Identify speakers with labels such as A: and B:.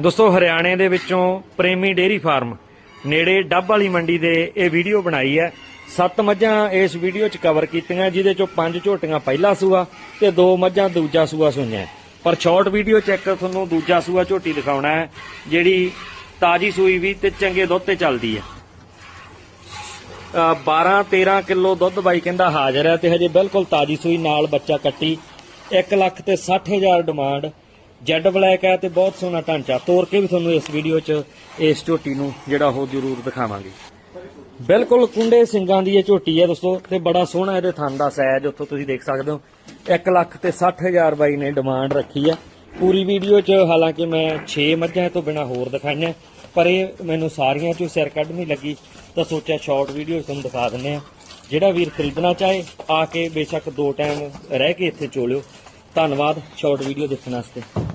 A: ਦੋਸਤੋ, ਹਰਿਆਣੇ ਦੇ ਵਿੱਚੋਂ ਪ੍ਰੇਮੀ ਡੇਰੀ ਫਾਰਮ ਨੇੜੇ ਡੱਬ ਵਾਲੀ ਮੰਡੀ ਦੇ ਇਹ ਵੀਡੀਓ ਬਣਾਈ ਹੈ। ਸੱਤ ਮੱਝਾਂ ਇਸ ਵੀਡੀਓ 'ਚ ਕਵਰ ਕੀਤੀਆਂ, ਜਿਹਦੇ 'ਚੋਂ ਪੰਜ ਝੋਟੀਆਂ ਪਹਿਲਾ ਸੂਆ ਤੇ ਦੋ ਮੱਝਾਂ ਦੂਜਾ ਸੂਆ ਸੂਈਆਂ। ਪਰ ਸ਼ਾਰਟ ਵੀਡੀਓ 'ਚ ਇੱਕ ਤੁਹਾਨੂੰ ਦੂਜਾ ਸੂਆ ਝੋਟੀ ਦਿਖਾਉਣਾ ਹੈ, ਜਿਹੜੀ ਤਾਜੀ ਸੂਈ ਵੀ ਤੇ ਚੰਗੇ ਦੁੱਧ ਤੇ ਚੱਲਦੀ ਹੈ। 12 13 ਕਿਲੋ ਦੁੱਧ ਬਾਈ ਕਹਿੰਦਾ ਹਾਜ਼ਰ ਹੈ ਤੇ ਹਜੇ ਬਿਲਕੁਲ ਤਾਜੀ ਸੂਈ, ਨਾਲ ਬੱਚਾ ਕੱਟੀ 1 ਲੱਖ ਤੇ 60000 ਡਿਮਾਂਡ। ਜੈਡ ਬਲੈਕ ਹੈ ਤੇ ਬਹੁਤ ਸੋਹਣਾ ਢਾਂਚਾ। ਤੋੜ ਕੇ ਵੀ ਤੁਹਾਨੂੰ ਇਸ ਵੀਡੀਓ 'ਚ ਇਸ ਝੋਟੀ ਨੂੰ ਜਿਹੜਾ ਉਹ ਜ਼ਰੂਰ ਦਿਖਾਵਾਂਗੇ। ਬਿਲਕੁਲ ਕੁੰਡੇ ਸਿੰਘਾਂ ਦੀ ਇਹ ਝੋਟੀ ਹੈ ਦੋਸਤੋ, ਤੇ ਬੜਾ ਸੋਹਣਾ ਇਹਦੇ ਥਣ ਦਾ ਸਾਈਜ਼ ਉੱਥੋਂ ਤੁਸੀਂ ਦੇਖ ਸਕਦੇ ਹੋ। 1 ਲੱਖ ਤੇ 60000 ਬਾਈ ਨੇ ਡਿਮਾਂਡ ਰੱਖੀ ਆ ਪੂਰੀ ਵੀਡੀਓ 'ਚ ਹਾਲਾਂਕਿ ਮੈਂ 6 ਮੱਝਾਂ ਤੋਂ ਬਿਨਾ ਹੋਰ ਦਿਖਾਈਆਂ ਪਰ ਇਹ ਮੈਨੂੰ ਸਾਰੀਆਂ 'ਚੋਂ ਸਿਰ ਕੱਢਣੀ ਲੱਗੀ, ਤਾਂ ਸੋਚਿਆ ਸ਼ਾਰਟ ਵੀਡੀਓ ਤੁਹਾਨੂੰ ਦਿਖਾ ਦਿੰਨੇ ਆ ਜਿਹੜਾ ਵੀਰ ਖਰੀਦਣਾ ਚਾਹੇ, ਆ ਕੇ ਬੇਸ਼ੱਕ ਦੋ ਟਾਈਮ ਰਹਿ ਕੇ ਇੱਥੇ ਚੋਲਿਓ। ਧੰਨਵਾਦ ਸ਼ਾਰਟ ਵੀਡੀਓ ਦੇਖਣ ਵਾਸਤੇ।